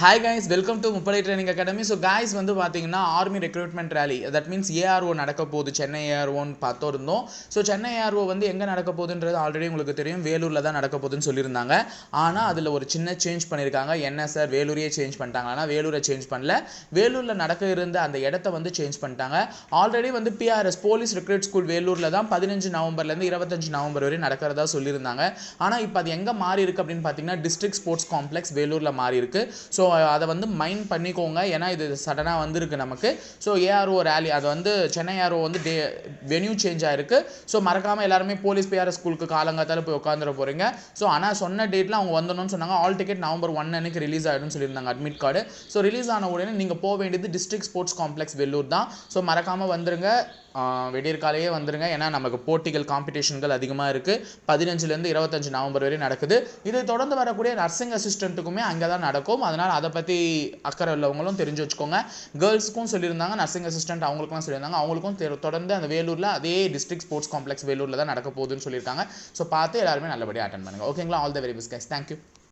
Hi guys welcome to Muppadai training academy so guys வந்து பார்த்தீங்கன்னா army recruitment rally that means ARO நடக்க போகுது. சென்னை ஏஆர்ஓன்னு பார்த்தோம் இருந்தோம் ஸோ சென்னை ஏஆர்ஓ வந்து எங்கே நடக்க போகுதுன்றது ஆல்ரெடி உங்களுக்கு தெரியும். வேலூரில் தான் நடக்க போகுதுன்னு சொல்லியிருந்தாங்க. ஆனால் அதில் ஒரு சின்ன சேஞ்ச் பண்ணியிருக்காங்க. என்ன சார் வேலூரையே சேஞ்ச் பண்ணிட்டாங்க. ஆனால் வேலூரை சேஞ்ச் பண்ணல. வேலூரில் நடக்க இருந்த அந்த இடத்த வந்து சேஞ்ச் பண்ணிட்டாங்க. ஆல்ரெடி வந்து பிஆர்எஸ் போலீஸ் ரெக்ரூட் ஸ்கூல் வேலூரில் தான் பதினஞ்சு நவம்பர்லேருந்து இருபத்தஞ்சு நவம்பர் வரை நடக்கிறதா சொல்லியிருந்தாங்க. ஆனால் இப்போ அது எங்கே மாறி இருக்குது அப்படின்னு பார்த்தீங்கன்னா டிஸ்ட்ரிக்ட் ஸ்போர்ட்ஸ் காம்ப்ளெக்ஸ் வேலூரில் மாறி இருக்குது ஸோ அதை வந்து மைண்ட் பண்ணிக்கோங்க. ஏன்னா இது சடனாக வந்திருக்கு நமக்கு. ஸோ ஏஆர்ஓ ரேலி அது வந்து சென்னை ஏஆர்ஓ வந்து டே வென்யூ சேஞ்ச் ஆயிருக்கு. ஸோ மறக்காமல் எல்லாருமே போலீஸ் பிஆர்எஸ் ஸ்கூலுக்கு காலங்காத்தால போய் உட்காந்துட போகிறீங்க ஸோ ஆனால் சொன்ன டேட்டில் அவங்க வந்துடணும்னு சொன்னாங்க. ஆல் டிக்கெட் நவம்பர் ஒன் அன்னைக்கு ரிலீஸ் ஆகிடும்னு சொல்லியிருந்தாங்க அட்மிட் கார்டு ஸோ ரிலீஸ் ஆன உடனே நீங்கள் போக வேண்டியது டிஸ்ட்ரிக்ட் ஸ்போர்ட்ஸ் காம்ப்ளெக்ஸ் வெள்ளூர் தான். ஸோ மறக்காமல் வந்துருங்க. வெடியற்காலையே வந்துருங்க. ஏன்னா நமக்கு போட்டிகள் காம்படிஷன்கள் அதிகமாக இருக்குது பதினஞ்சுலேருந்து இருபத்தஞ்சு நவம்பர் வரை நடக்குது. இதை தொடர்ந்து வரக்கூடிய நர்சிங் அசிஸ்டண்ட்டுக்குமே அங்கே தான் நடக்கும். அதனால் அதை பற்றி அக்கறை உள்ளவங்களும் தெரிஞ்சு வச்சுக்கோங்க. கேர்ள்ஸுக்கும் சொல்லியிருந்தாங்க நர்சிங் அசிஸ்டன்ட் அவங்களுக்குலாம் சொல்லியிருந்தாங்க. அவங்களுக்கும் தொடர்ந்து அந்த வேலூரில் அதே டிஸ்ட்ரிக்ட் ஸ்போர்ட்ஸ் காம்ப்ளெக்ஸ் வேலூரில் தான் நடக்க போகுதுன்னு சொல்லியிருக்காங்க. ஸோ பார்த்து எல்லாருமே நல்லபடியாக அட்டன் பண்ணுங்கள் ஓகேங்களா all the very best guys thank you